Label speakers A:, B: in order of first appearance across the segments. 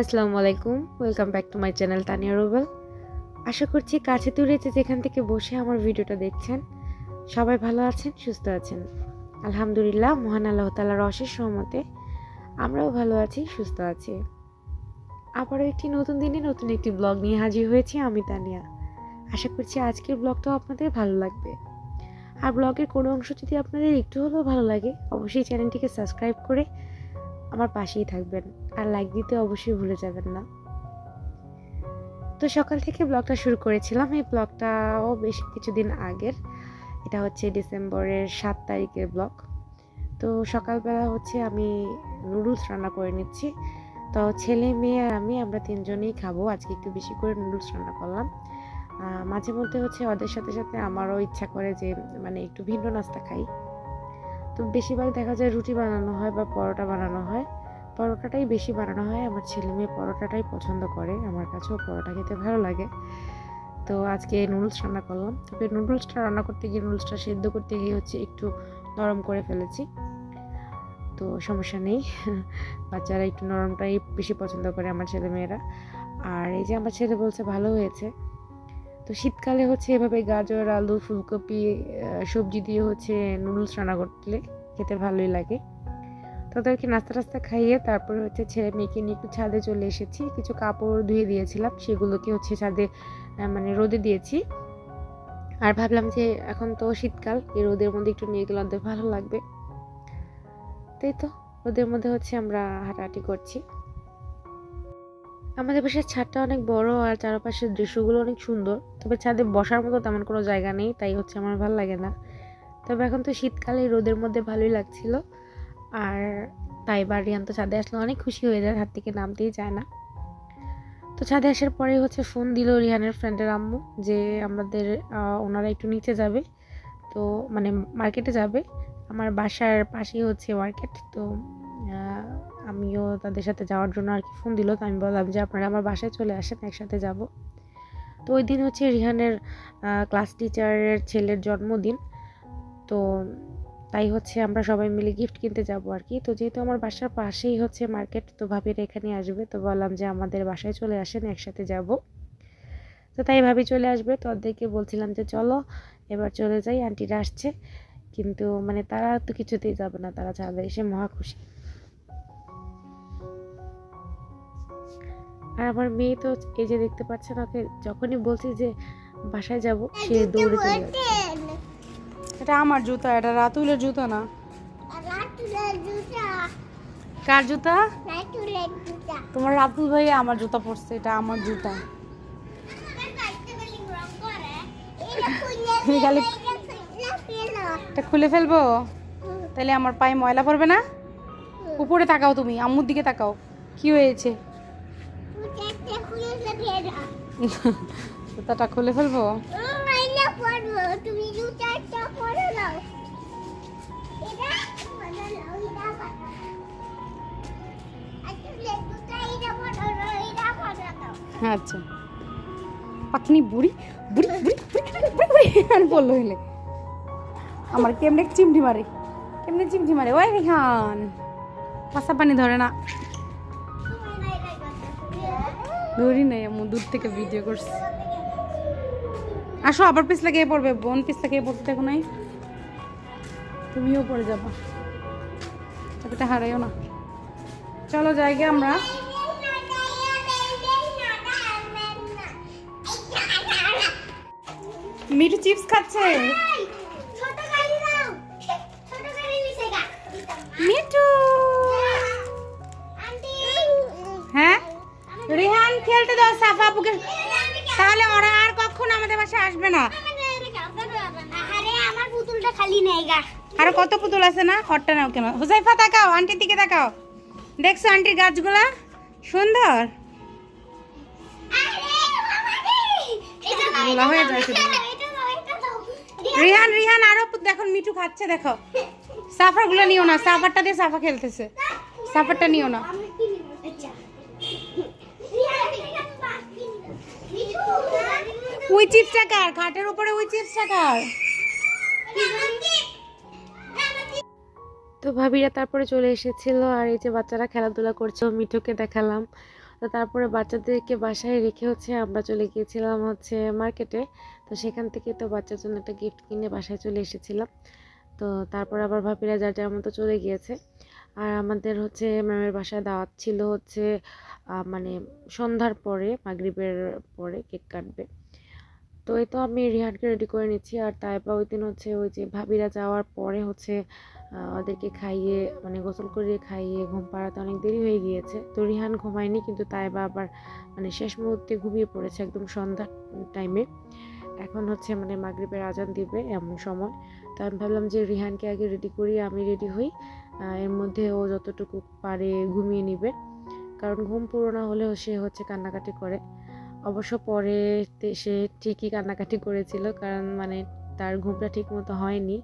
A: আসসালামু আলাইকুম। Welcome back to my channel Tania Rubel আশা করছি কাছে দূরে যে যেখান থেকে বসে আমার ভিডিওটা দেখছেন, সবাই ভালো আছেন, সুস্থ আছেন। আলহামদুলিল্লাহ, মহান আল্লাহ তালার অশেষ সহমতে আমরাও ভালো আছি, সুস্থ আছি। আবারও একটি নতুন দিনে নতুন একটি ব্লগ নিয়ে হাজির হয়েছি আমি, তানিয়া। আশা করছি আজকের ব্লগটাও আপনাদের ভালো লাগবে। আর ব্লগের কোনো অংশ যদি আপনাদের একটু হলেও ভালো লাগে, অবশ্যই চ্যানেলটিকে সাবস্ক্রাইব করে আমার পাশেই থাকবেন। আর লাইক দিতে অবশ্যই ভুলে যাবেন না। তো সকাল থেকে ব্লগটা শুরু করেছিলাম। এই ব্লগটাও বেশ কিছুদিন আগের। এটা হচ্ছে ডিসেম্বরের সাত তারিখের ব্লগ তো সকালবেলা হচ্ছে আমি নুডলস রান্না করে নিচ্ছি। তো ছেলে, মেয়ে আর আমি, আমরা তিনজনেই খাব। আজকে একটু বেশি করে নুডলস রান্না করলাম। মাঝে মধ্যে হচ্ছে ওদের সাথে সাথে আমারও ইচ্ছা করে যে মানে একটু ভিন্ন নাস্তা খাই। তো বেশিরভাগ দেখা যায় রুটি বানানো হয় বা পরোটা বানানো হয়। পরোটাটাই বেশি বানানো হয়। আমার ছেলে মেয়ে পরোটাটাই পছন্দ করে। আমার কাছেও পরোটা খেতে ভালো লাগে। তো আজকে নুডলস রান্না করলাম। তবে নুডলসটা রান্না করতে গিয়ে নুডলসটা সেদ্ধ করতে গিয়ে হচ্ছে একটু নরম করে ফেলেছি। তো সমস্যা নেই। বাচ্চারা একটু নরমটাই বেশি পছন্দ করে আমার ছেলে মেয়েরা। আর এই যে আমার ছেলে বলছে ভালো হয়েছে। তো শীতকালে হচ্ছে এভাবে গাজর, আলু, ফুলকপি সবজি দিয়ে হচ্ছে নুডলস রান্না করলে খেতে ভালোই লাগে। তাদেরকে নাস্তা টাস্তা খাইয়ে তারপরে হচ্ছে ছেলে মেয়েকে নিয়ে একটু ছাদে চলে এসেছি। কিছু কাপড় ধুয়ে দিয়েছিলাম, সেগুলোকে হচ্ছে ছাদে মানে রোদে দিয়েছি। আর ভাবলাম যে এখন তো শীতকাল, এই রোদের মধ্যে একটু নিয়ে গেলে ওদের ভালো লাগবে। তাই তো, রোদের মধ্যে হচ্ছে আমরা হাঁটাহাঁটি করছি। আমাদের বাসার ছাদটা অনেক বড় আর চারপাশের দৃশ্যগুলো অনেক সুন্দর। তবে ছাদে বসার মতো তেমন কোনো জায়গা নেই, তাই হচ্ছে আমার ভালো লাগে না। তবে এখন তো শীতকালে রোদের মধ্যে ভালোই লাগছিল। আর তাই বা রিয়ান তো ছাদে আসলে অনেক খুশি হয়ে যায়, হাত থেকে নামতেই চায় না। তো ছাদে আসার পরে হচ্ছে ফোন দিল রিহানের ফ্রেন্ডের আম্মু যে আমাদের ওনারা একটু নিচে যাবে। তো মানে মার্কেটে যাবে। আমার বাসার পাশেই হচ্ছে মার্কেট তো আমিও তাদের সাথে যাওয়ার জন্য আর কি ফোন দিল। তো আমি বললাম যে আপনারা আমার বাসায় চলে আসেন, একসাথে যাব। তো ওই দিন হচ্ছে রিহানের ক্লাস টিচারের ছেলের জন্মদিন। তো তাই হচ্ছে আমরা সবাই মিলে গিফট কিনতে যাব আর কি। তো যেহেতু আমার বাসার পাশেই হচ্ছে মার্কেট তো ভাবিরা এখানে আসবে। তো বললাম যে আমাদের বাসায় চলে আসেন, একসাথে যাব। তো তাই ভাবি চলে আসবে। তো ওদেরকে বলছিলাম যে চলো, এবার চলে যাই। আন্টিরা আসছে। কিন্তু মানে তারা তো কিছুতেই যাবে না, তারা ছাদে এসে মহা খুশি। আর আমার মেয়ে তো এই যে দেখতে পাচ্ছেন, ওকে যখনই বলছি যে বাসায় যাব, সে দৌড়ে চলে যাচ্ছে
B: এটা আমার জুতা এটা রাতুলের জুতা না? কার জুতা? তোমার রাতুল ভাই আমার জুতা পরছে এটা আমার জুতা। এটা খুলে ফেলব? তাহলে আমার পায়ে ময়লা পড়বে না? উপরে তাকাও তুমি আম্মুর দিকে তাকাও। কি হয়েছে? জুতাটা খুলে ফেলব?
C: তুমি জুতাটা
B: আচ্ছা পাখনি বুড়ি বুড়ি বুড়ি বুড়ি বুড়ি আর বলল হইলে আমার কেমনে চিমটি মারে কেমনে চিমটি মারে ওই রেখান পাশা পানি ধরে না ধরি নাই আমি দূর থেকে ভিডিও করছি আসো আবার পিছলা গিয়ে পড়বে বোন পিছলা গিয়ে পড়তে দেখো নাই তুমিও পড়ে যাবা চাকরিটা হারাইও না চলো জায়গা আমরা মিঠু চিপস খাচ্ছে। মিঠু। হ্যাঁ? রিহান খেলতে দাও সাফা আপুকে। তাহলে ওরা আর কখনো আমাদের বাসায় আসবে না।
C: আরে আমার পুতুলটা খালি নেই গা
B: আরও কত পুতুল আছে না? হটটা নাও কেন? হুসাইফা তাকাও আন্টির দিকে তাকাও। দেখছ আন্টির গাছগুলা? সুন্দর। হয়ে যায়। রিহান রিহান, আরও দেখো মিঠু খাচ্ছে, দেখো। সাফারগুলো নিও না, সাফারটা দিয়ে সাফা খেলতেছে। সাফারটা নিও না। ওই চিপসটা কার? খাটের উপরে ওই চিপসটা কার?
A: তো ভাবিরা তারপরে চলে এসেছিল, আর এই যে বাচ্চারা খেলাধুলা করছে, মিঠুকে দেখালাম। তো তারপরে বাচ্চাদেরকে বাসায় রেখে হচ্ছে আমরা চলে গিয়েছিলাম হচ্ছে মার্কেটে তো সেখান থেকে তো বাচ্চার জন্য একটা গিফট কিনে বাসায় চলে এসেছিলাম। তো তারপর আবার ভাবিরা যার যার মতো চলে গিয়েছে। আর আমাদের হচ্ছে ম্যামের বাসায় দাওয়াত ছিল হচ্ছে মানে সন্ধ্যার পরে, মাগরিবের পরে কেক কাটবে। তো এই তো আমি রিহানকে রেডি করে নিচ্ছি। আর তাইবা ওই দিন হচ্ছে ওই যে ভাবিরা যাওয়ার পরে হচ্ছে ওদেরকে খাইয়ে মানে গোসল করিয়ে খাইয়ে ঘুম পাড়াতে অনেক দেরি হয়ে গিয়েছে। তো রিহান ঘুমায়নি, কিন্তু তাইবা আবার মানে শেষ মুহূর্তে ঘুমিয়ে পড়েছে একদম সন্ধ্যা টাইমে এখন হচ্ছে মানে মাগরিবের আজান দিবে এমন সময়। তো আমি ভাবলাম যে রিহানকে আগে রেডি করি, আমি রেডি হই। এর মধ্যে ও যতটুকু পারে ঘুমিয়ে নিবে। কারণ ঘুম পুরো না হলেও সে হচ্ছে কান্নাকাটি করে। অবশ্য পরে সে ঠিকই কান্নাকাটি করেছিল, কারণ মানে তার ঘুমটা ঠিক মতো হয়নি।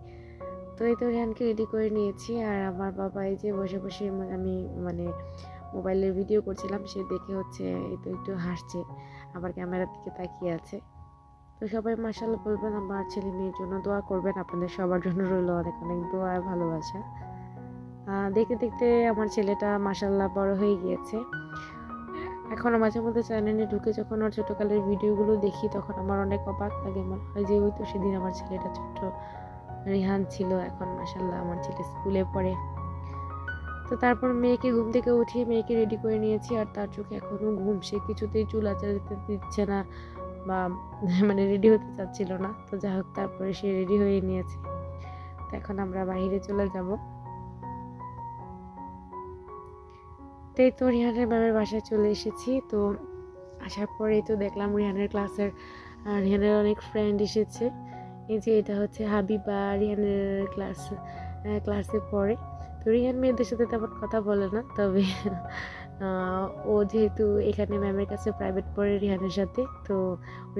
A: তো এই তো রিহানকে রেডি করে নিয়েছি, আর আমার বাবা এই যে বসে বসে আমি মানে মোবাইলের ভিডিও করছিলাম, সে দেখে হচ্ছে এই তো একটু হাসছে, আবার ক্যামেরার দিকে তাকিয়ে আছে। তো সবাই মাসাল্লাহ বলবেন, আমার ছেলে মেয়ের জন্য দোয়া করবেন, আপনাদের সবার জন্য রইল অনেক অনেক দোয়া ভালোবাসা। দেখতে দেখতে আমার ছেলেটা মাসাল্লাহ বড় হয়ে গিয়েছে। এখনও মাঝে মধ্যে চ্যানেলে ঢুকে যখন ওর ছোটোকালের ভিডিওগুলো দেখি, তখন আমার অনেক অবাক লাগে। মনে হয় যে, ওই তো সেদিন আমার ছেলেটা ছোট্ট রিহান ছিল, এখন মাসাল্লাহ আমার ছেলে স্কুলে পড়ে। তো তারপর মেয়েকে ঘুম থেকে উঠিয়ে মেয়েকে রেডি করে নিয়েছি, আর তার চোখে এখনও ঘুম। সে কিছুতেই চুল আচার দিতে দিচ্ছে না বা মানে রেডি হতে চাচ্ছিল না। তো যাই হোক, তারপরে সে রেডি হয়ে নিয়েছে। তো এখন আমরা বাইরে চলে যাব। তো এই তো রিহানের ম্যামের বাসায় চলে এসেছি। তো আসার পরেই তো দেখলাম রিহানের ক্লাসের রিহানের অনেক ফ্রেন্ড এসেছে। এই যে এটা হচ্ছে হাবিবা রিহানের ক্লাস ক্লাসে পড়ে। তো রিহান মেয়েদের সাথে তেমন কথা বলে না, তবে ও যেহেতু এখানে ম্যামের কাছে প্রাইভেট পড়ে রিহানের সাথে, তো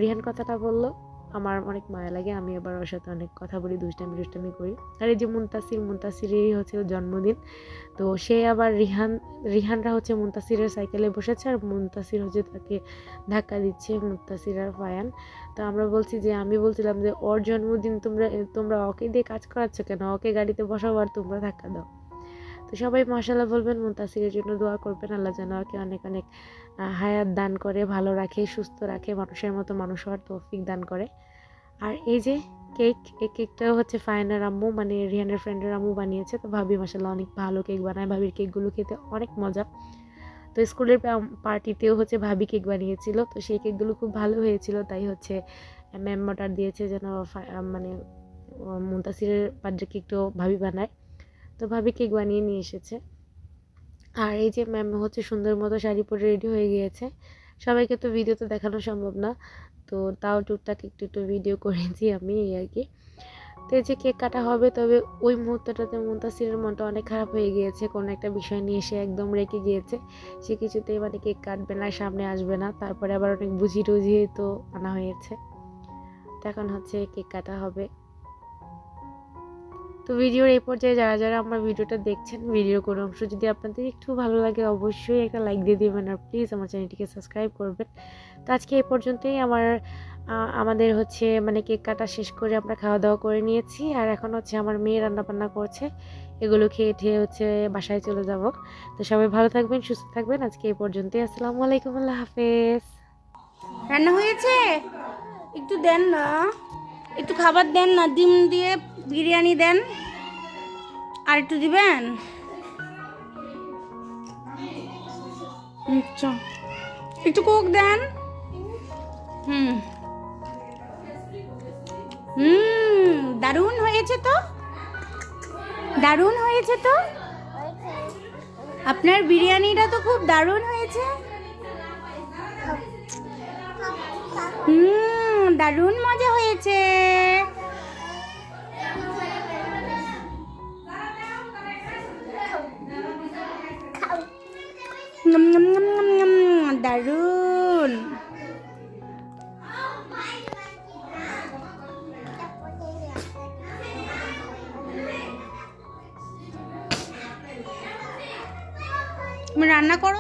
A: রিহান কথাটা বলল। আমার অনেক মায়া লাগে, আমি আবার ওর সাথে অনেক কথা বলি, দুষ্টামি দুষ্টামি করি। আর এই যে মুন্তাসির, মুন্তাসিরেরই হচ্ছে জন্মদিন। তো সে আবার রিহান, রিহানরা হচ্ছে মুন্তাসিরের সাইকেলে বসেছে আর মুন্তাসির হচ্ছে তাকে ধাক্কা দিচ্ছে, মুন্তাসির আর ফায়ান। তো আমরা বলছি যে, আমি বলছিলাম যে, ওর জন্মদিন তোমরা তোমরা ওকে দিয়ে কাজ করাচ্ছ কেন? ওকে গাড়িতে বসাও আর তোমরা ধাক্কা দাও। তো সবাই মাসাল্লাহ বলবেন, মুন্তাসিরের জন্য দোয়া করবেন। আল্লাহ যেন ওকে অনেক অনেক হায়াত দান করে, ভালো রাখে, সুস্থ রাখে, মানুষের মতো মানুষ হওয়ার তৌফিক দান করে। আর এই যে কেক, এই কেকটাও হচ্ছে ফায়নার আম্মু মানে রিহানের ফ্রেন্ডের আম্মু বানিয়েছে। তো ভাবি মাসাল্লাহ অনেক ভালো কেক বানায়, ভাবির কেকগুলো খেতে অনেক মজা। তো স্কুলের পার্টিতেও হচ্ছে ভাবি কেক বানিয়েছিল। তো সেই কেকগুলো খুব ভালো হয়েছিল, তাই হচ্ছে ম্যাম অর্ডার দিয়েছে যেন মানে মুন্তাসিরের বার্থডে কেকটাও ভাবি বানায়। তো ভাবি কেক বানিয়ে নিয়ে এসেছে। আর এই যে ম্যাম হচ্ছে সুন্দর মতো শাড়ি পরে রেডি হয়ে গিয়েছে। সবাইকে তো ভিডিওতে দেখানো সম্ভব না। তো তাও টুকটাক একটু একটু ভিডিও করেছি আমি এই আর কি। তো এই যে কেক কাটা হবে, তবে ওই মুহূর্তটাতে মুন্তাসিরের মনটা অনেক খারাপ হয়ে গিয়েছে। কোনো একটা বিষয় নিয়ে সে একদম রেগে গিয়েছে। সে কিছুতেই মানে কেক কাটবে না, সামনে আসবে না। তারপরে আবার অনেক বুঝি টুঝিয়ে তো আনা হয়েছে। তো এখন হচ্ছে কেক কাটা হবে। তো ভিডিওর এই পর্যায়ে যারা যারা আমার ভিডিওটা দেখছেন, ভিডিওর কোনো অংশ যদি আপনাদের একটু ভালো লাগে, অবশ্যই একটা লাইক দিয়ে দিবেন আর প্লিজ আমার চ্যানেলটিকে সাবস্ক্রাইব করবেন। তো আজকে এই পর্যন্তই আমার আমাদের হচ্ছে মানে কেক কাটা শেষ করে আমরা খাওয়া দাওয়া করে নিয়েছি আর এখন হচ্ছে আমার মেয়ে রান্না বান্না করছে, এগুলো খেয়ে ঠেয়ে হচ্ছে বাসায় চলে যাব। তো সবাই ভালো থাকবেন, সুস্থ থাকবেন, আজকে এই পর্যন্তই, আসসালামু আলাইকুম, আল্লাহ হাফেজ।
B: রান্না হয়েছে? একটু দেন না। একটু খাবার দেন না, ডিম দিয়ে বিরিয়ানি দেন। আর একটু দিবেন? আচ্ছা একটু কোক দেন। হুম। হুম, দারুণ হয়েছে তো? দারুণ হয়েছে তো? আপনার বিরিয়ানিটা তো খুব দারুণ হয়েছে। হুম। দারুণ মজা হয়েছে দারুণ